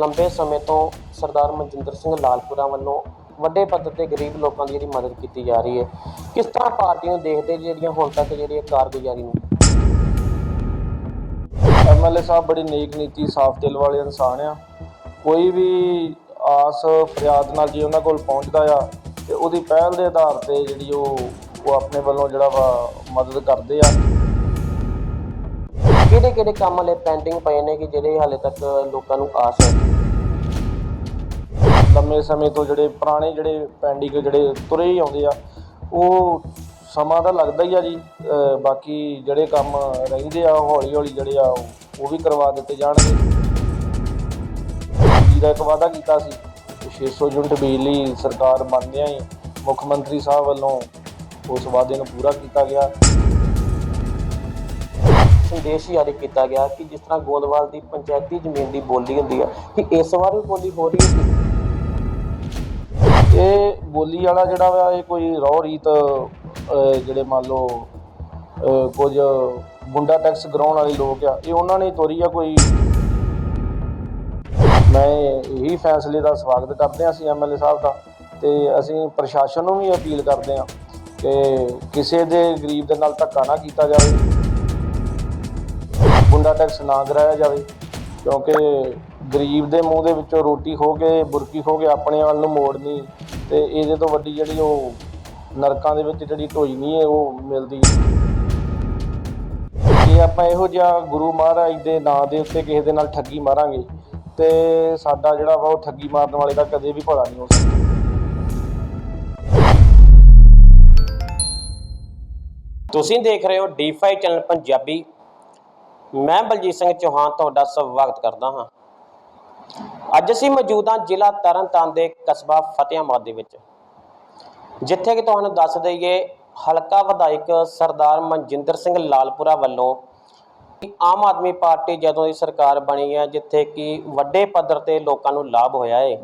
ਲੰਬੇ ਸਮੇਂ ਤੋਂ ਸਰਦਾਰ ਮਨਜਿੰਦਰ ਸਿੰਘ ਲਾਲਪੁਰਾ ਵੱਲੋਂ ਵੱਡੇ ਪੱਧਰ ਤੇ ਗਰੀਬ ਲੋਕਾਂ ਦੀ ਜਿਹੜੀ ਮਦਦ ਕੀਤੀ ਜਾ ਰਹੀ ਹੈ, ਕਿਸ ਤਰ੍ਹਾਂ ਪਾਰਟੀ ਨੂੰ ਦੇਖਦੇ ਜਿਹੜੀਆਂ ਹੁਣ ਤੱਕ ਜਿਹੜੀਆਂ ਕਾਰਗੁਜ਼ਾਰੀ ਨੂੰ? ਐਮਐਲਏ ਸਾਹਿਬ ਬੜੀ ਨੇਕ ਨੀਤੀ, ਸਾਫ਼ ਦਿਲ ਵਾਲੇ ਇਨਸਾਨ ਆ। ਕੋਈ ਵੀ ਆਸ ਫਰਿਆਦ ਨਾਲ ਜੇ ਉਹਨਾਂ ਕੋਲ ਪਹੁੰਚਦਾ ਆ, ਤੇ ਉਹਦੀ ਪਹਿਲ ਦੇ ਆਧਾਰ ਤੇ ਜਿਹੜੀ ਉਹ ਉਹ ਆਪਣੇ ਵੱਲੋਂ ਜਿਹੜਾ ਵਾ ਮਦਦ ਕਰਦੇ ਆ। ਕਿਹੜੇ ਕਿਹੜੇ ਕੰਮ ਵਾਲੇ ਪੈਂਡਿੰਗ ਪਏ ਨੇ ਕਿ ਜਿਹੜੇ ਹਾਲੇ ਤੱਕ ਲੋਕਾਂ ਨੂੰ ਆਸ ਹੈ? ਲੰਮੇ ਸਮੇਂ ਤੋਂ ਜਿਹੜੇ ਪੁਰਾਣੇ ਜਿਹੜੇ ਪੈਂਡਿੰਗ ਜਿਹੜੇ ਤੁਰੇ ਹੀ ਆਉਂਦੇ ਆ, ਉਹ ਸਮਾਂ ਤਾਂ ਲੱਗਦਾ ਹੀ ਆ ਜੀ। ਬਾਕੀ ਜਿਹੜੇ ਕੰਮ ਰਹਿੰਦੇ ਆ ਹੌਲੀ ਹੌਲੀ ਜਿਹੜੇ ਆ, ਉਹ- ਵੀ ਕਰਵਾ ਦਿੱਤੇ ਜਾਣਗੇ। ਬਿਜਲੀ ਦਾ ਇੱਕ ਵਾਅਦਾ ਕੀਤਾ ਸੀ ਕਿ 600 ਯੂਨਿਟ ਬਿਜਲੀ ਸਰਕਾਰ ਮੰਨਦਿਆਂ ਹੀ ਮੁੱਖ ਮੰਤਰੀ ਸਾਹਿਬ ਵੱਲੋਂ ਉਸ ਵਾਅਦੇ ਨੂੰ ਪੂਰਾ ਕੀਤਾ ਗਿਆ। ਸੰਦੇਸ਼ ਜਾਰੀ ਕੀਤਾ ਗਿਆ ਕਿ ਜਿਸ ਤਰ੍ਹਾਂ ਗੋਦਵਾਲ ਦੀ ਪੰਚਾਇਤੀ ਜ਼ਮੀਨ ਦੀ ਬੋਲੀ ਹੁੰਦੀ ਹੈ ਕਿ ਇਸ ਵਾਰ ਵੀ ਬੋਲੀ ਹੋ ਰਹੀ ਹੈ ਇਹ ਬੋਲੀ ਵਾਲਾ ਜਿਹੜਾ ਵਾ, ਇਹ ਕੋਈ ਰੌ ਰੀਤ, ਅਹ, ਜਿਹੜੇ ਮੰਨ ਲਓ, ਅਹ, ਕੁਝ ਗੁੰਡਾ ਟੈਕਸ ਗਰਾਉਣ ਵਾਲੇ ਲੋਕ ਆ, ਇਹ ਉਹਨਾਂ ਨੇ ਤੋਰੀ ਆ ਕੋਈ? ਮੈਂ ਇਹੀ ਫੈਸਲੇ ਦਾ ਸਵਾਗਤ ਕਰਦੇ ਹਾਂ ਅਸੀਂ ਐਮਐਲਏ ਸਾਹਿਬ ਦਾ, ਤੇ ਅਸੀਂ ਪ੍ਰਸ਼ਾਸਨ ਨੂੰ ਵੀ ਅਪੀਲ ਕਰਦੇ ਹਾਂ ਕਿ ਕਿਸੇ ਦੇ ਗਰੀਬ ਦੇ ਨਾਲ ਧੱਕਾ ਨਾ ਕੀਤਾ ਜਾਵੇ। ਗੁੰਡਾ ਟੈਕਸ ਨਾ ਕਰਾਇਆ ਜਾਵੇ, ਕਿਉਂਕਿ ਗਰੀਬ ਦੇ ਮੂੰਹ ਦੇ ਵਿੱਚੋਂ ਰੋਟੀ ਖੋ ਕੇ, ਬੁਰਕੀ ਖੋ ਕੇ ਆਪਣੇ ਵੱਲ ਨੂੰ ਮੋੜਨੀ ਤੇ ਇਹਦੇ ਤੋਂ ਵੱਡੀ ਜਿਹੜੀ ਉਹ ਨਰਕਾਂ ਦੇ ਵਿੱਚ ਜਿਹੜੀ ਢੋਈ ਨਹੀਂ ਹੈ, ਉਹ ਮਿਲਦੀ ਜੇ ਆਪਾਂ ਇਹੋ ਜਿਹਾ ਗੁਰੂ ਮਹਾਰਾਜ ਦੇ ਨਾਂ ਦੇ ਉੱਤੇ ਕਿਸੇ ਦੇ ਨਾਲ ਠੱਗੀ ਮਾਰਾਂਗੇ, ਤੇ ਸਾਡਾ ਜਿਹੜਾ ਵਾ ਉਹ ਠੱਗੀ ਮਾਰਨ ਵਾਲੇ ਦਾ ਕਦੇ ਵੀ ਭਲਾ ਨਹੀਂ ਹੋ ਸਕਦਾ। ਤੁਸੀਂ ਦੇਖ ਰਹੇ ਹੋ ਡੀ5 ਚੈਨਲ ਪੰਜਾਬੀ। ਮੈਂ ਬਲਜੀਤ ਸਿੰਘ ਚੌਹਾਨ ਤੁਹਾਡਾ ਸਵਾਗਤ ਕਰਦਾ ਹਾਂ। ਅੱਜ ਅਸੀਂ ਮੌਜੂਦ ਹਾਂ ਜ਼ਿਲ੍ਹਾ ਤਰਨਤਾਰਨ ਦੇ ਕਸਬਾ ਫਤਿਆਬਾਦ ਦੇ ਵਿੱਚ। ਜਿੱਥੇ ਕਿ ਤੁਹਾਨੂੰ ਦੱਸ ਦਈਏ, ਹਲਕਾ ਵਿਧਾਇਕ ਸਰਦਾਰ ਮਨਜਿੰਦਰ ਸਿੰਘ ਲਾਲਪੁਰਾ ਵੱਲੋਂ ਆਮ ਆਦਮੀ ਪਾਰਟੀ ਜਦੋਂ ਦੀ ਸਰਕਾਰ ਬਣੀ ਹੈ, ਜਿੱਥੇ ਕਿ ਵੱਡੇ ਪੱਧਰ ਤੇ ਲੋਕਾਂ ਨੂੰ ਲਾਭ ਹੋਇਆ ਹੈ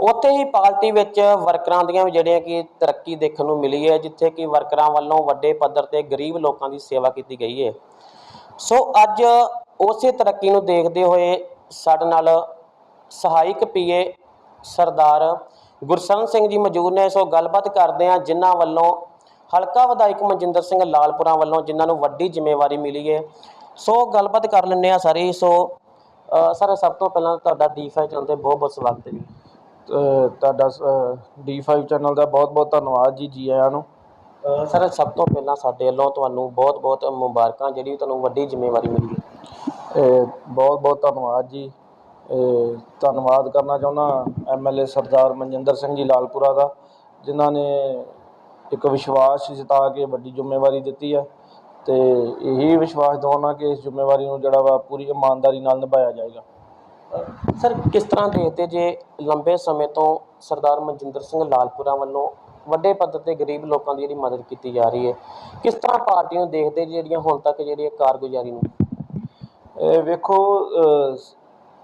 ਉੱਥੇ ਹੀ ਪਾਰਟੀ ਵਿੱਚ ਵਰਕਰਾਂ ਦੀਆਂ ਵੀ ਜਿਹੜੀਆਂ ਕਿ ਤਰੱਕੀ ਦੇਖਣ ਨੂੰ ਮਿਲੀ ਹੈ, ਜਿੱਥੇ ਕਿ ਵਰਕਰਾਂ ਵੱਲੋਂ ਵੱਡੇ ਪੱਧਰ ਤੇ ਗਰੀਬ ਲੋਕਾਂ ਦੀ ਸੇਵਾ ਕੀਤੀ ਗਈ ਹੈ ਸੋ ਅੱਜ ਉਸੇ ਤਰੱਕੀ ਨੂੰ ਦੇਖਦੇ ਹੋਏ ਸਾਡੇ ਨਾਲ ਸਹਾਇਕ ਪੀਏ ਸਰਦਾਰ ਗੁਰਸਰਨ ਸਿੰਘ ਜੀ ਮੌਜੂਦ ਨੇ। ਸੋ ਗੱਲਬਾਤ ਕਰਦੇ ਹਾਂ ਜਿਨ੍ਹਾਂ ਵੱਲੋਂ ਹਲਕਾ ਵਿਧਾਇਕ ਮਨਜਿੰਦਰ ਸਿੰਘ ਲਾਲਪੁਰਾ ਵੱਲੋਂ, ਜਿਨ੍ਹਾਂ ਨੂੰ ਵੱਡੀ ਜ਼ਿੰਮੇਵਾਰੀ ਮਿਲੀ ਹੈ। ਸੋ ਗੱਲਬਾਤ ਕਰ ਲੈਂਦੇ ਆ ਸਾਰੀ। ਸੋ ਸਰ, ਸਭ ਤੋਂ ਪਹਿਲਾਂ ਤੁਹਾਡਾ ਡੀ5 ਚੈਨਲ ਤੇ ਬਹੁਤ ਬਹੁਤ ਸਵਾਗਤ ਹੈ ਜੀ। ਅਹ ਤੁਹਾਡਾ D5 ਚੈਨਲ ਦਾ ਬਹੁਤ-ਬਹੁਤ ਧੰਨਵਾਦ ਜੀ ਜੀ ਆਇਆਂ ਨੂੰ। ਸਰ ਸਭ ਤੋਂ ਪਹਿਲਾਂ ਸਾਡੇ ਵੱਲੋਂ ਤੁਹਾਨੂੰ ਬਹੁਤ-ਬਹੁਤ ਮੁਬਾਰਕਾਂ ਜਿਹੜੀ ਤੁਹਾਨੂੰ ਵੱਡੀ ਜ਼ਿੰਮੇਵਾਰੀ ਮਿਲੀ ਹੈ। ਬਹੁਤ-ਬਹੁਤ ਧੰਨਵਾਦ ਜੀ। ਇਹ ਧੰਨਵਾਦ ਕਰਨਾ ਚਾਹੁੰਦਾ ਐਮਐਲਏ ਸਰਦਾਰ ਮਨਜਿੰਦਰ ਸਿੰਘ ਜੀ ਲਾਲਪੁਰਾ ਦਾ ਜਿਨ੍ਹਾਂ ਨੇ ਇੱਕ ਵਿਸ਼ਵਾਸ ਜਿਤਾ ਕੇ ਵੱਡੀ ਜ਼ਿੰਮੇਵਾਰੀ ਦਿੱਤੀ ਹੈ ਤੇ ਇਹੀ ਵਿਸ਼ਵਾਸ ਦਿਵਾਉਣਾ ਕਿ ਇਸ ਜ਼ਿੰਮੇਵਾਰੀ ਨੂੰ ਜਿਹੜਾ ਵਾ ਪੂਰੀ ਇਮਾਨਦਾਰੀ ਨਾਲ ਨਿਭਾਇਆ ਜਾਏਗਾ। ਸਰ ਕਿਸ ਤਰ੍ਹਾਂ ਦੇਖਦੇ ਜੇ ਲੰਬੇ ਸਮੇਂ ਤੋਂ ਸਰਦਾਰ ਮਨਜਿੰਦਰ ਸਿੰਘ ਲਾਲਪੁਰਾ ਵੱਲੋਂ ਵੱਡੇ ਪੱਧਰ ਤੇ ਗਰੀਬ ਲੋਕਾਂ ਦੀ ਜਿਹੜੀ ਮਦਦ ਕੀਤੀ ਜਾ ਰਹੀ ਹੈ ਕਿਸ ਤਰ੍ਹਾਂ ਪਾਰਟੀ ਨੂੰ ਦੇਖਦੇ ਜਿਹੜੀਆਂ ਹੁਣ ਤੱਕ ਜਿਹੜੀਆਂ ਕਾਰਗੁਜ਼ਾਰੀ ਨੂੰ? ਇਹ ਵੇਖੋ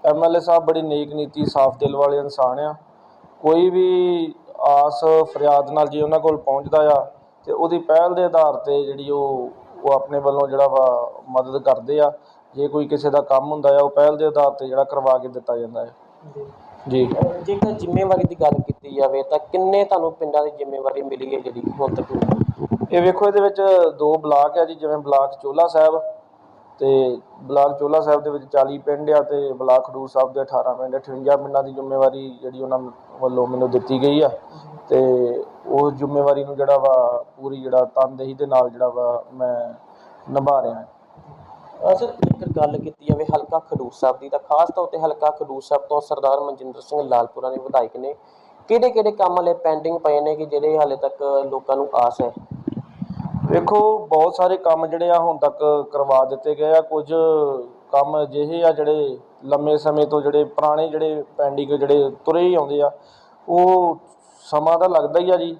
ਐਮਐਲਏ ਸਾਹਿਬ ਬੜੀ ਨੇਕ ਨੀਤੀ ਸਾਫ਼ ਦਿਲ ਵਾਲੇ ਇਨਸਾਨ ਆ। ਕੋਈ ਵੀ ਆਸ ਫਰਿਆਦ ਨਾਲ ਜੇ ਉਹਨਾਂ ਕੋਲ ਪਹੁੰਚਦਾ ਆ ਤੇ ਉਹਦੀ ਪਹਿਲ ਦੇ ਆਧਾਰ ਤੇ ਜਿਹੜੀ ਉਹ ਉਹ ਆਪਣੇ ਵੱਲੋਂ ਜਿਹੜਾ ਵਾ ਮਦਦ ਕਰਦੇ ਆ। ਜੇ ਕੋਈ ਕਿਸੇ ਦਾ ਕੰਮ ਹੁੰਦਾ ਆ ਉਹ ਪਹਿਲ ਦੇ ਆਧਾਰ ਤੇ ਜਿਹੜਾ ਕਰਵਾ ਕੇ ਦਿੱਤਾ ਜਾਂਦਾ ਹੈ ਜੀ। ਜੇਕਰ ਜ਼ਿੰਮੇਵਾਰੀ ਦੀ ਗੱਲ ਕੀਤੀ ਜਾਵੇ ਤਾਂ ਕਿੰਨੇ ਤੁਹਾਨੂੰ ਪਿੰਡਾਂ ਦੀ ਜ਼ਿੰਮੇਵਾਰੀ ਮਿਲੀ ਹੈ ਜਿਹੜੀ ਹੁਣ ਤੱਕ? ਇਹ ਵੇਖੋ ਇਹਦੇ ਵਿੱਚ ਦੋ ਬਲਾਕ ਆ ਜੀ ਜਿਵੇਂ ਬਲਾਕ ਚੋਲਾ ਸਾਹਿਬ ਤੇ ਬਲਾਕ ਚੋਲਾ ਸਾਹਿਬ ਦੇ ਵਿੱਚ 40 ਪਿੰਡ ਆ ਤੇ ਬਲਾਕ ਖਡੂਰ ਸਾਹਿਬ ਦੇ 18 ਪਿੰਡ 58 ਪਿੰਡਾਂ ਦੀ ਜ਼ਿੰਮੇਵਾਰੀ ਜਿਹੜੀ ਉਹਨਾਂ ਵੱਲੋਂ ਮੈਨੂੰ ਦਿੱਤੀ ਗਈ ਆ। ਤੇ ਉਹ ਜ਼ਿੰਮੇਵਾਰੀ ਨੂੰ ਜਿਹੜਾ ਵਾ ਪੂਰੀ ਜਿਹੜਾ ਤਨਦੇਹੀ ਦੇ ਨਾਲ ਜਿਹੜਾ ਵਾ ਮੈਂ ਨਿਭਾ ਰਿਹਾ। ਹਾਂ ਅਸਰ ਜੇਕਰ ਗੱਲ ਕੀਤੀ ਜਾਵੇ ਹਲਕਾ ਖਡੂਰ ਸਾਹਿਬ ਦੀ, ਤਾਂ ਖਾਸ ਤੌਰ ਤੇ ਹਲਕਾ ਖਡੂਰ ਸਾਹਿਬ ਤੋਂ ਸਰਦਾਰ ਮਨਜਿੰਦਰ ਸਿੰਘ ਲਾਲਪੁਰਾ ਦੇ ਵਿਧਾਇਕ ਨੇ ਕਿਹੜੇ ਕਿਹੜੇ ਕੰਮ ਹਲੇ ਪੈਂਡਿੰਗ ਪਏ ਨੇ ਕਿ ਜਿਹੜੇ ਹਾਲੇ ਤੱਕ ਲੋਕਾਂ ਨੂੰ ਆਸ ਹੈ? ਵੇਖੋ, ਬਹੁਤ ਸਾਰੇ ਕੰਮ ਜਿਹੜੇ ਆ ਹੁਣ ਤੱਕ ਕਰਵਾ ਦਿੱਤੇ ਗਏ ਆ। ਕੁਝ ਕੰਮ ਅਜਿਹੇ ਆ ਜਿਹੜੇ ਲੰਮੇ ਸਮੇਂ ਤੋਂ ਜਿਹੜੇ ਪੁਰਾਣੇ ਜਿਹੜੇ ਪੈਂਡਿੰਗ ਜਿਹੜੇ ਤੁਰੇ ਹੀ ਆਉਂਦੇ ਆ, ਉਹ ਸਮਾਂ ਤਾਂ ਲੱਗਦਾ ਹੀ ਆ ਜੀ।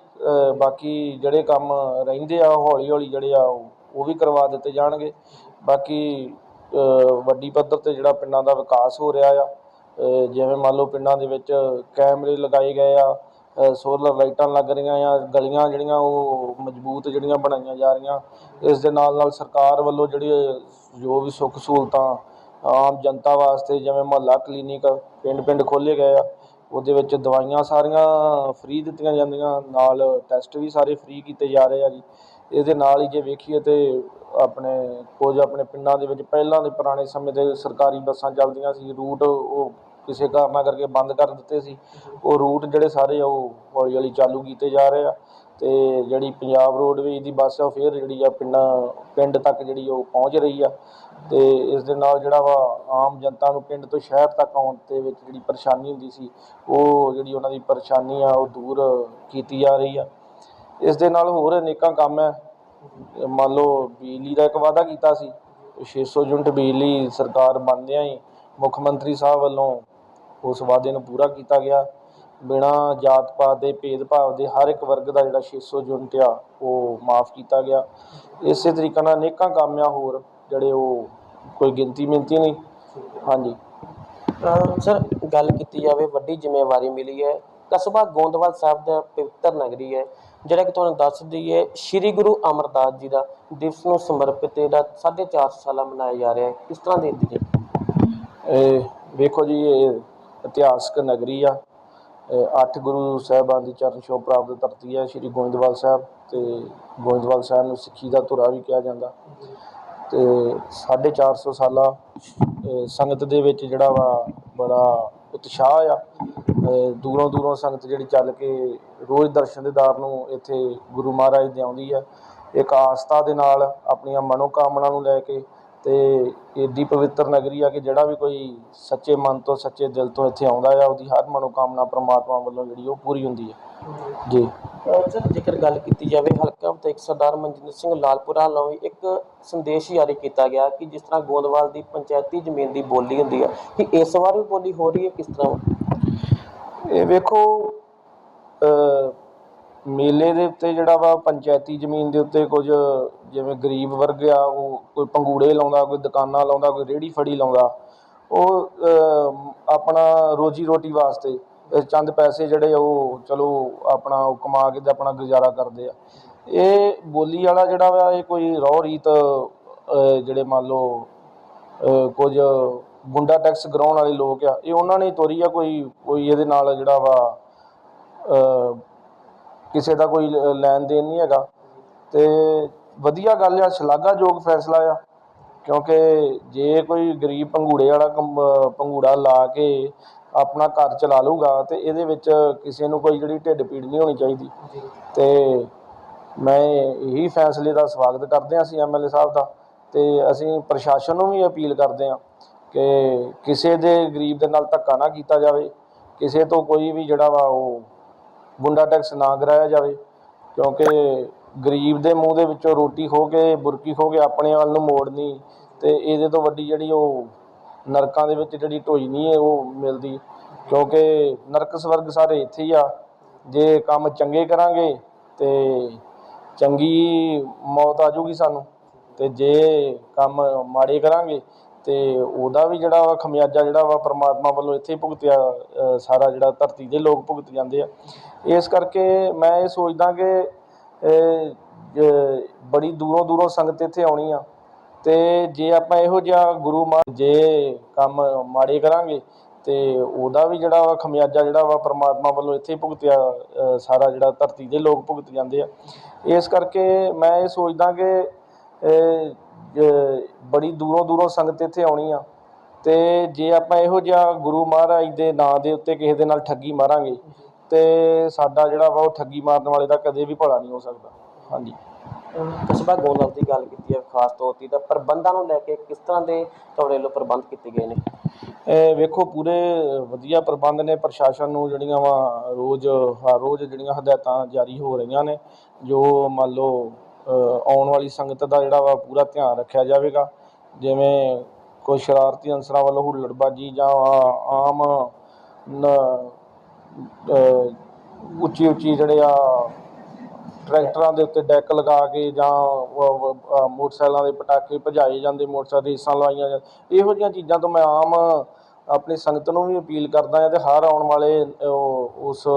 ਬਾਕੀ ਜਿਹੜੇ ਕੰਮ ਰਹਿੰਦੇ ਆ ਹੌਲੀ ਹੌਲੀ ਜਿਹੜੇ ਆ, ਉਹ ਵੀ ਕਰਵਾ ਦਿੱਤੇ ਜਾਣਗੇ। ਬਾਕੀ ਵੱਡੀ ਪੱਧਰ ਤੇ ਜਿਹੜਾ ਪਿੰਡਾਂ ਦਾ ਵਿਕਾਸ ਹੋ ਰਿਹਾ ਆ ਜਿਵੇਂ ਮੰਨ ਲਓ ਪਿੰਡਾਂ ਦੇ ਵਿੱਚ ਕੈਮਰੇ ਲਗਾਏ ਗਏ ਆ ਸੋਲਰ ਲਾਈਟਾਂ ਲੱਗ ਰਹੀਆਂ ਆ, ਗਲੀਆਂ ਜਿਹੜੀਆਂ ਉਹ ਮਜ਼ਬੂਤ ਜਿਹੜੀਆਂ ਬਣਾਈਆਂ ਜਾ ਰਹੀਆਂ, ਇਸ ਦੇ ਨਾਲ ਨਾਲ ਸਰਕਾਰ ਵੱਲੋਂ ਜਿਹੜੀ, ਜੋ ਵੀ ਸੁੱਖ ਸਹੂਲਤਾਂ ਆਮ ਜਨਤਾ ਵਾਸਤੇ ਜਿਵੇਂ ਮੁਹੱਲਾ ਕਲੀਨਿਕ ਪਿੰਡ ਪਿੰਡ ਖੋਲ੍ਹੇ ਗਏ ਆ, ਉਹਦੇ ਵਿੱਚ ਦਵਾਈਆਂ ਸਾਰੀਆਂ ਫ੍ਰੀ ਦਿੱਤੀਆਂ ਜਾਂਦੀਆਂ, ਨਾਲ ਟੈਸਟ ਵੀ ਸਾਰੇ ਫ੍ਰੀ ਕੀਤੇ ਜਾ ਰਹੇ ਆ ਜੀ। ਇਹਦੇ ਨਾਲ ਹੀ ਜੇ ਵੇਖੀਏ ਤੇ ਆਪਣੇ ਕੁਝ ਆਪਣੇ ਪਿੰਡਾਂ ਦੇ ਵਿੱਚ ਪਹਿਲਾਂ ਦੇ ਪੁਰਾਣੇ ਸਮੇਂ ਦੇ ਸਰਕਾਰੀ ਬੱਸਾਂ ਚੱਲਦੀਆਂ ਸੀ ਰੂਟ ਉਹ ਕਿਸੇ ਕਾਰਨਾਂ ਕਰਕੇ ਬੰਦ ਕਰ ਦਿੱਤੇ ਸੀ। ਉਹ ਰੂਟ ਜਿਹੜੇ ਸਾਰੇ ਆ ਉਹ ਹੌਲੀ ਹੌਲੀ ਚਾਲੂ ਕੀਤੇ ਜਾ ਰਹੇ ਆ ਤੇ ਜਿਹੜੀ ਪੰਜਾਬ ਰੋਡਵੇਜ਼ ਦੀ ਬੱਸ ਆ, ਉਹ ਫਿਰ ਜਿਹੜੀ ਆ ਪਿੰਡਾਂ, ਪਿੰਡ ਤੱਕ ਜਿਹੜੀ ਉਹ ਪਹੁੰਚ ਰਹੀ ਆ ਤੇ ਇਸ ਦੇ ਨਾਲ ਜਿਹੜਾ ਵਾ ਆਮ ਜਨਤਾ ਨੂੰ ਪਿੰਡ ਤੋਂ ਸ਼ਹਿਰ ਤੱਕ ਆਉਣ ਦੇ ਵਿੱਚ ਜਿਹੜੀ ਪਰੇਸ਼ਾਨੀ ਹੁੰਦੀ ਸੀ, ਉਹ ਜਿਹੜੀ ਉਹਨਾਂ ਦੀ ਪਰੇਸ਼ਾਨੀ ਆ, ਉਹ ਦੂਰ ਕੀਤੀ ਜਾ ਰਹੀ ਆ। ਇਸ ਦੇ ਨਾਲ ਹੋਰ ਅਨੇਕਾਂ ਕੰਮ ਹੈ। ਮੰਨ ਲਓ ਬਿਜਲੀ ਦਾ ਇੱਕ ਵਾਅਦਾ ਕੀਤਾ ਸੀ 600 ਯੂਨਿਟ ਬਿਜਲੀ ਸਰਕਾਰ ਬਣਦਿਆਂ ਹੀ ਮੁੱਖ ਮੰਤਰੀ ਸਾਹਿਬ ਵੱਲੋਂ ਉਸ ਵਾਅਦੇ ਨੂੰ ਪੂਰਾ ਕੀਤਾ ਗਿਆ। ਬਿਨਾਂ ਜਾਤ ਪਾਤ ਦੇ ਭੇਦਭਾਵ ਦੇ ਹਰ ਇੱਕ ਵਰਗ ਦਾ ਜਿਹੜਾ 600 ਯੂਨਿਟ ਆ, ਉਹ ਮਾਫ ਕੀਤਾ ਗਿਆ। ਇਸੇ ਤਰੀਕੇ ਨਾਲ ਅਨੇਕਾਂ ਕੰਮ ਆ ਹੋਰ, ਜਿਹੜੇ ਉਹ ਕੋਈ ਗਿਣਤੀ ਮਿੰਤੀ ਨਹੀਂ। ਹਾਂਜੀ। ਸਰ, ਗੱਲ ਕੀਤੀ ਜਾਵੇ ਵੱਡੀ ਜ਼ਿੰਮੇਵਾਰੀ ਮਿਲੀ ਹੈ। ਕਸਬਾ ਗੋਂਦਵਾਲ ਸਾਹਿਬ ਦਾ ਪਵਿੱਤਰ ਨਗਰੀ ਹੈ, ਜਿਹੜਾ ਕਿ ਤੁਹਾਨੂੰ ਦੱਸ ਦਈਏ, ਸ੍ਰੀ ਗੁਰੂ ਅਮਰਦਾਸ ਜੀ ਦਾ ਦਿਵਸ ਨੂੰ ਸਮਰਪਿਤ ਇਹਦਾ 450 ਸਾਲਾ ਮਨਾਇਆ ਜਾ ਰਿਹਾ ਹੈ। ਕਿਸ ਤਰ੍ਹਾਂ ਦੇ ਦਿੱਤੀ ਇਹ ਵੇਖੋ ਜੀ, ਇਹ ਇਤਿਹਾਸਕ ਨਗਰੀ ਆ। ਅੱਠ ਗੁਰੂ ਸਾਹਿਬਾਨ ਦੀ ਚਰਨ ਛੋਹ ਪ੍ਰਾਪਤ ਧਰਤੀ ਹੈ, ਸ਼੍ਰੀ ਗੋਇੰਦਵਾਲ ਸਾਹਿਬ ਤੇ ਗੋਇੰਦਵਾਲ ਸਾਹਿਬ ਨੂੰ ਸਿੱਖੀ ਦਾ ਧੁਰਾ ਵੀ ਕਿਹਾ ਜਾਂਦਾ। ਤੇ 450 ਸਾਲਾ, ਇਹ ਸੰਗਤ ਦੇ ਵਿੱਚ ਜਿਹੜਾ ਵਾ ਬੜਾ ਉਤਸ਼ਾਹ ਆ। ਦੂਰੋਂ ਦੂਰੋਂ ਸੰਗਤ ਜਿਹੜੀ ਚੱਲ ਕੇ ਰੋਜ਼ ਦਰਸ਼ਨ ਦੇ ਦਾਰ ਨੂੰ ਇੱਥੇ ਗੁਰੂ ਮਹਾਰਾਜ ਦੇ ਆਉਂਦੀ ਆ। ਇੱਕ ਆਸਥਾ ਦੇ ਨਾਲ ਆਪਣੀਆਂ ਮਨੋਕਾਮਨਾ ਨੂੰ ਲੈ ਕੇ ਤੇ ਏਡੀ ਪਵਿੱਤਰ ਨਗਰੀ ਆ ਕਿ ਜਿਹੜਾ ਵੀ ਕੋਈ ਸੱਚੇ ਮਨ ਤੋਂ ਸੱਚੇ ਦਿਲ ਤੋਂ ਇੱਥੇ ਆਉਂਦਾ ਆ, ਉਹਦੀ ਹਰ ਮਨੋਕਾਮਨਾ ਪ੍ਰਮਾਤਮਾ ਵੱਲੋਂ ਜਿਹੜੀ ਉਹ ਪੂਰੀ ਹੁੰਦੀ ਹੈ ਜੀ। ਸਰ ਜੇਕਰ ਗੱਲ ਕੀਤੀ ਜਾਵੇ ਹਲਕਾ ਵਿਧਾਇਕ ਸਰਦਾਰ ਮਨਜਿੰਦਰ ਸਿੰਘ ਲਾਲਪੁਰਾ ਵੱਲੋਂ ਵੀ ਇੱਕ ਸੰਦੇਸ਼ ਜਾਰੀ ਕੀਤਾ ਗਿਆ ਕਿ ਜਿਸ ਤਰ੍ਹਾਂ ਗੋਂਦਵਾਲ ਦੀ ਪੰਚਾਇਤੀ ਜ਼ਮੀਨ ਦੀ ਬੋਲੀ ਹੁੰਦੀ ਹੈ ਕਿ ਇਸ ਵਾਰ ਵੀ ਬੋਲੀ ਹੋ ਰਹੀ ਹੈ ਕਿਸ ਤਰ੍ਹਾਂ? ਇਹ ਵੇਖੋ ਮੇਲੇ ਦੇ ਉੱਤੇ ਜਿਹੜਾ ਵਾ ਪੰਚਾਇਤੀ ਜ਼ਮੀਨ ਦੇ ਉੱਤੇ ਕੁਝ ਜਿਵੇਂ ਗਰੀਬ ਵਰਗ ਆ ਉਹ ਕੋਈ ਪੰਗੂੜੇ ਲਾਉਂਦਾ ਕੋਈ ਦੁਕਾਨਾਂ ਲਾਉਂਦਾ ਕੋਈ ਰੇੜੀ ਫੜੀ ਲਾਉਂਦਾ ਉਹ ਆਪਣਾ ਰੋਜੀ ਰੋਟੀ ਵਾਸਤੇ ਇਹ ਚੰਦ ਪੈਸੇ ਜਿਹੜੇ ਉਹ ਚਲੋ ਆਪਣਾ ਉਹ ਕਮਾ ਕੇ ਤੇ ਆਪਣਾ ਗੁਜ਼ਾਰਾ ਕਰਦੇ ਆ। ਇਹ ਬੋਲੀ ਵਾਲਾ ਜਿਹੜਾ ਵਾ ਇਹ ਕੋਈ ਰਹੁ ਰੀਤ ਅ, ਜਿਹੜੇ ਮੰਨ ਲਓ ਅ, ਕੁਝ ਗੁੰਡਾ ਟੈਕਸ ਗਰਾਉਣ ਵਾਲੇ ਲੋਕ ਆ ਇਹ ਉਹਨਾਂ ਨੇ ਹੀ ਤੋਰੀ ਆ ਕੋਈ ਕੋਈ ਇਹਦੇ ਨਾਲ ਜਿਹੜਾ ਵਾ ਅ, ਕਿਸੇ ਦਾ ਕੋਈ ਲੈਣ ਦੇਣ ਨਹੀਂ ਹੈਗਾ। ਤੇ ਵਧੀਆ ਗੱਲ ਆ ਸ਼ਲਾਘਾਯੋਗ ਫੈਸਲਾ ਆ। ਕਿਉਂਕਿ ਜੇ ਕੋਈ ਗਰੀਬ ਪੰਗੂੜੇ ਵਾਲਾ ਕੰਮ- ਪੰਗੂੜਾ ਲਾ ਕੇ ਆਪਣਾ ਘਰ ਚਲਾ ਲੂਗਾ ਤੇ ਇਹਦੇ ਵਿੱਚ ਕਿਸੇ ਨੂੰ ਕੋਈ ਜਿਹੜੀ ਢਿੱਡ ਪੀੜ ਨਹੀਂ ਹੋਣੀ ਚਾਹੀਦੀ। ਤੇ ਮੈਂ ਇਹੀ ਫੈਸਲੇ ਦਾ ਸਵਾਗਤ ਕਰਦੇ ਹਾਂ ਅਸੀਂ ਐਮਐਲਏ ਸਾਹਿਬ ਦਾ ਤੇ ਅਸੀਂ ਪ੍ਰਸ਼ਾਸਨ ਨੂੰ ਵੀ ਅਪੀਲ ਕਰਦੇ ਹਾਂ ਕਿ ਕਿਸੇ ਦੇ ਗਰੀਬ ਦੇ ਨਾਲ ਧੱਕਾ ਨਾ ਕੀਤਾ ਜਾਵੇ ਕਿਸੇ ਤੋਂ ਕੋਈ ਵੀ ਜਿਹੜਾ ਵਾ ਉਹ ਗੁੰਡਾ ਟੈਕਸ ਨਾ ਕਰਾਇਆ ਜਾਵੇ ਕਿਉਂਕਿ ਗਰੀਬ ਦੇ ਮੂੰਹ ਦੇ ਵਿੱਚੋਂ ਰੋਟੀ ਖੋਹ ਕੇ, ਬੁਰਕੀ ਖੋਹ ਕੇ ਆਪਣੇ ਵੱਲ ਨੂੰ ਮੋੜਨੀ ਅਤੇ ਇਹਦੇ ਤੋਂ ਵੱਡੀ ਜਿਹੜੀ ਉਹ ਨਰਕਾਂ ਦੇ ਵਿੱਚ ਜਿਹੜੀ ਢੋਈ ਨਹੀਂ ਹੈ, ਉਹ ਮਿਲਦੀ। ਕਿਉਂਕਿ ਨਰਕ ਸਵਰਗ ਸਾਰੇ ਇੱਥੇ ਹੀ ਆ। ਜੇ ਕੰਮ ਚੰਗੇ ਕਰਾਂਗੇ ਤੇ ਚੰਗੀ ਮੌਤ ਆ ਜਾਊਗੀ ਸਾਨੂੰ। ਤੇ ਜੇ ਕੰਮ ਮਾੜੇ ਕਰਾਂਗੇ ਤੇ ਉਹਦਾ ਵੀ ਜਿਹੜਾ ਵਾ ਖਮਿਆਜਾ ਜਿਹੜਾ ਵਾ ਪ੍ਰਮਾਤਮਾ ਵੱਲੋਂ ਇੱਥੇ ਹੀ ਭੁਗਤਿਆ ਸਾਰਾ ਜਿਹੜਾ ਧਰਤੀ ਦੇ ਲੋਕ ਭੁਗਤ ਜਾਂਦੇ ਆ। ਇਸ ਕਰਕੇ ਮੈਂ ਇਹ ਸੋਚਦਾ ਕਿ ਬੜੀ ਦੂਰੋਂ ਦੂਰੋਂ ਸੰਗਤ ਇੱਥੇ ਆਉਣੀ ਆ। ਤੇ ਜੇ ਆਪਾਂ ਇਹੋ ਜਿਹਾ ਗੁਰੂ ਮਾ ਜੇ ਕੰਮ ਮਾੜੇ ਕਰਾਂਗੇ, ਤੇ ਉਹਦਾ ਵੀ ਜਿਹੜਾ ਵਾ ਖਮਿਆਜਾ ਜਿਹੜਾ ਵਾ ਪ੍ਰਮਾਤਮਾ ਵੱਲੋਂ ਇੱਥੇ ਹੀ ਭੁਗਤਿਆ ਸਾਰਾ ਜਿਹੜਾ ਧਰਤੀ ਦੇ ਲੋਕ ਭੁਗਤ ਜਾਂਦੇ ਆ। ਇਸ ਕਰਕੇ ਮੈਂ ਇਹ ਸੋਚਦਾ ਕਿ ਬੜੀ ਦੂਰੋਂ ਦੂਰੋਂ ਸੰਗਤ ਇੱਥੇ ਆਉਣੀ ਆ, ਤੇ ਜੇ ਆਪਾਂ ਇਹੋ ਜਿਹਾ ਗੁਰੂ ਮਹਾਰਾਜ ਦੇ ਨਾਂ ਦੇ ਉੱਤੇ ਕਿਸੇ ਦੇ ਨਾਲ ਠੱਗੀ ਮਾਰਾਂਗੇ ਤੇ ਸਾਡਾ ਜਿਹੜਾ ਵਾ ਉਹ ਠੱਗੀ ਮਾਰਨ ਵਾਲੇ ਦਾ ਕਦੇ ਵੀ ਭਲਾ ਨਹੀਂ ਹੋ ਸਕਦਾ। ਹਾਂਜੀ। ਕਸਬਾ ਗੋਂਦਵਾਲ ਦੀ ਗੱਲ ਕੀਤੀ ਹੈ ਖਾਸ ਤੌਰ ਤੇ ਤਾਂ ਪ੍ਰਬੰਧਾਂ ਨੂੰ ਲੈ ਕੇ ਕਿਸ ਤਰ੍ਹਾਂ ਦੇ ਤੁਹਾਡੇ ਵੱਲੋਂ ਪ੍ਰਬੰਧ ਕੀਤੇ ਗਏ ਨੇ? ਇਹ ਵੇਖੋ ਪੂਰੇ ਵਧੀਆ ਪ੍ਰਬੰਧ ਨੇ। ਪ੍ਰਸ਼ਾਸਨ ਨੂੰ ਜਿਹੜੀਆਂ ਵਾ ਰੋਜ਼ ਹਰ ਰੋਜ਼ ਜਿਹੜੀਆਂ ਹਦਾਇਤਾਂ ਜਾਰੀ ਹੋ ਰਹੀਆਂ ਨੇ ਜੋ ਮੰਨ ਲਓ ਆਉਣ ਵਾਲੀ ਸੰਗਤ ਦਾ ਜਿਹੜਾ ਵਾ ਪੂਰਾ ਧਿਆਨ ਰੱਖਿਆ ਜਾਵੇਗਾ। ਜਿਵੇਂ ਕੋਈ ਸ਼ਰਾਰਤੀ ਅਨਸਰਾਂ ਵੱਲੋਂ ਹੁੱਲੜਬਾਜੀ ਜਾਂ ਆਮ ਉੱਚੀ ਉੱਚੀ ਜਿਹੜੇ ਆ ਟਰੈਕਟਰਾਂ ਦੇ ਉੱਤੇ ਡੈਕ ਲਗਾ ਕੇ ਜਾਂ ਮੋਟਰਸਾਈਕਲਾਂ ਦੇ ਪਟਾਕੇ ਭਜਾਏ ਜਾਂਦੇ, ਮੋਟਰਸਾਈਕਲ ਰੇਸਾਂ ਲਵਾਈਆਂ ਜਾਂ ਇਹੋ ਜਿਹੀਆਂ ਚੀਜ਼ਾਂ ਤੋਂ ਮੈਂ ਆਮ ਆਪਣੀ ਸੰਗਤ ਨੂੰ ਵੀ ਅਪੀਲ ਕਰਦਾ ਹਾਂ ਤੇ ਹਰ ਆਉਣ ਵਾਲੇ ਉਸ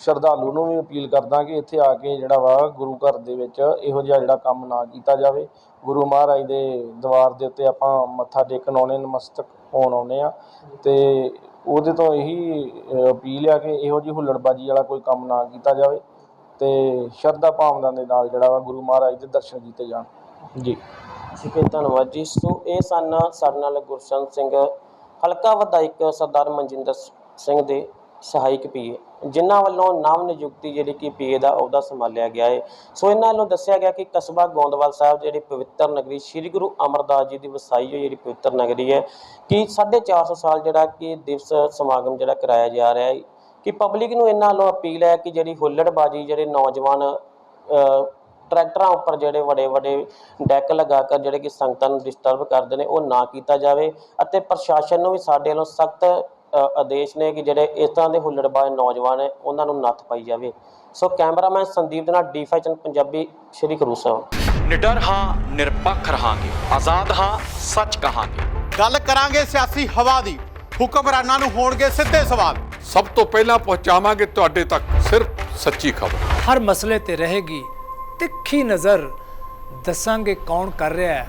ਸ਼ਰਧਾਲੂ ਨੂੰ ਵੀ ਅਪੀਲ ਕਰਦਾ ਕਿ ਇੱਥੇ ਆ ਕੇ ਜਿਹੜਾ ਵਾ ਗੁਰੂ ਘਰ ਦੇ ਵਿੱਚ ਇਹੋ ਜਿਹਾ ਜਿਹੜਾ ਕੰਮ ਨਾ ਕੀਤਾ ਜਾਵੇ। ਗੁਰੂ ਮਹਾਰਾਜ ਦੇ ਦਰਬਾਰ ਦੇ ਉੱਤੇ ਆਪਾਂ ਮੱਥਾ ਟੇਕਣ ਆਉਣੇ ਨਮਸਤਕ ਹੋਣ ਆਉਨੇ ਆ ਤੇ ਉਹਦੇ ਤੋਂ ਇਹੀ ਅਪੀਲ ਆ ਕਿ ਇਹੋ ਜਿਹੀ ਹੁੱਲੜਬਾਜੀ ਵਾਲਾ ਕੋਈ ਕੰਮ ਨਾ ਕੀਤਾ ਜਾਵੇ ਤੇ ਸ਼ਰਧਾ ਭਾਵਨਾ ਦੇ ਨਾਲ ਜਿਹੜਾ ਵਾ ਗੁਰੂ ਮਹਾਰਾਜ ਦੇ ਦਰਸ਼ਨ ਕੀਤੇ ਜਾਣ। ਜੀ। ਠੀਕ ਹੈ ਧੰਨਵਾਦ ਜੀ। ਸੋ ਇਹ ਸਨ ਸਾਡੇ ਨਾਲ ਗੁਰਸੰਤ ਸਿੰਘ, ਹਲਕਾ ਵਿਧਾਇਕ ਸਰਦਾਰ ਮਨਜਿੰਦਰ ਸਿੰਘ ਦੇ ਸਹਾਇਕ ਪੀਏ। ਜਿਨ੍ਹਾਂ ਵੱਲੋਂ ਨਵ ਨਿਯੁਕਤੀ ਜਿਹੜੀ ਕਿ ਪੀਏ ਦਾ ਅਹੁਦਾ ਸੰਭਾਲਿਆ ਗਿਆ ਹੈ ਸੋ ਇਹਨਾਂ ਵੱਲੋਂ ਦੱਸਿਆ ਗਿਆ ਕਿ ਕਸਬਾ ਗੋਂਦਵਾਲ ਸਾਹਿਬ, ਜਿਹੜੀ ਪਵਿੱਤਰ ਨਗਰੀ ਸ੍ਰੀ ਗੁਰੂ ਅਮਰਦਾਸ ਜੀ ਦੀ ਵਸਾਈ ਹੋਈ, ਜਿਹੜੀ ਪਵਿੱਤਰ ਨਗਰੀ ਹੈ, ਕਿ 450 ਸਾਲ ਜਿਹੜਾ ਕਿ ਦਿਵਸ ਸਮਾਗਮ ਜਿਹੜਾ ਕਰਾਇਆ ਜਾ ਰਿਹਾ ਹੈ ਕਿ ਪਬਲਿਕ ਨੂੰ ਇਹਨਾਂ ਵੱਲੋਂ ਅਪੀਲ ਹੈ ਕਿ ਜਿਹੜੀ ਹੁੱਲੜਬਾਜੀ ਜਿਹੜੇ ਨੌਜਵਾਨ ਟਰੈਕਟਰਾਂ ਉੱਪਰ ਜਿਹੜੇ ਵੱਡੇ ਵੱਡੇ ਡੈਕ ਲਗਾ ਕੇ ਜਿਹੜੇ ਕਿ ਸੰਗਤਾਂ ਨੂੰ ਡਿਸਟਰਬ ਕਰਦੇ ਨੇ, ਉਹ ਨਾ ਕੀਤਾ ਜਾਵੇ ਅਤੇ ਪ੍ਰਸ਼ਾਸਨ ਨੂੰ ਵੀ ਸਾਡੇ ਵੱਲੋਂ ਸਖਤ ਆਦੇਸ਼ ਨੇ ਕਿ ਜਿਹੜੇ ਇਸ ਤਰ੍ਹਾਂ ਦੇ ਹੁੱਲੜਬਾਜ਼ ਨੌਜਵਾਨ ਹੈ ਉਹਨਾਂ ਨੂੰ ਨੱਥ ਪਾਈ ਜਾਵੇ। ਸੋ ਕੈਮਰਾਮੈਨ ਸੰਦੀਪ ਦੇ ਨਾਲ ਡੀ5 ਚੈਨਲ ਪੰਜਾਬੀ ਸ਼੍ਰੀ ਸਾਹਿਬ। ਨਿਡਰ ਹਾਂ ਨਿਰਪੱਖ ਰਹਾਂਗੇ। ਆਜ਼ਾਦ ਹਾਂ ਸੱਚ ਕਹਾਂਗੇ। ਗੱਲ ਕਰਾਂਗੇ ਸਿਆਸੀ ਹਵਾ ਦੀ। ਹੁਕਮਰਾਨਾਂ ਨੂੰ ਹੋਣਗੇ ਸਿੱਧੇ ਸਵਾਲ। ਸਭ ਤੋਂ ਪਹਿਲਾਂ ਪਹੁੰਚਾਵਾਂਗੇ ਤੁਹਾਡੇ ਤੱਕ ਸਿਰਫ ਸੱਚੀ ਖਬਰ। ਹਰ ਮਸਲੇ ਤੇ ਰਹੇਗੀ ਤਿੱਖੀ ਨਜ਼ਰ। ਦੱਸਾਂਗੇ ਕੌਣ ਕਰ ਰਿਹਾ ਹੈ।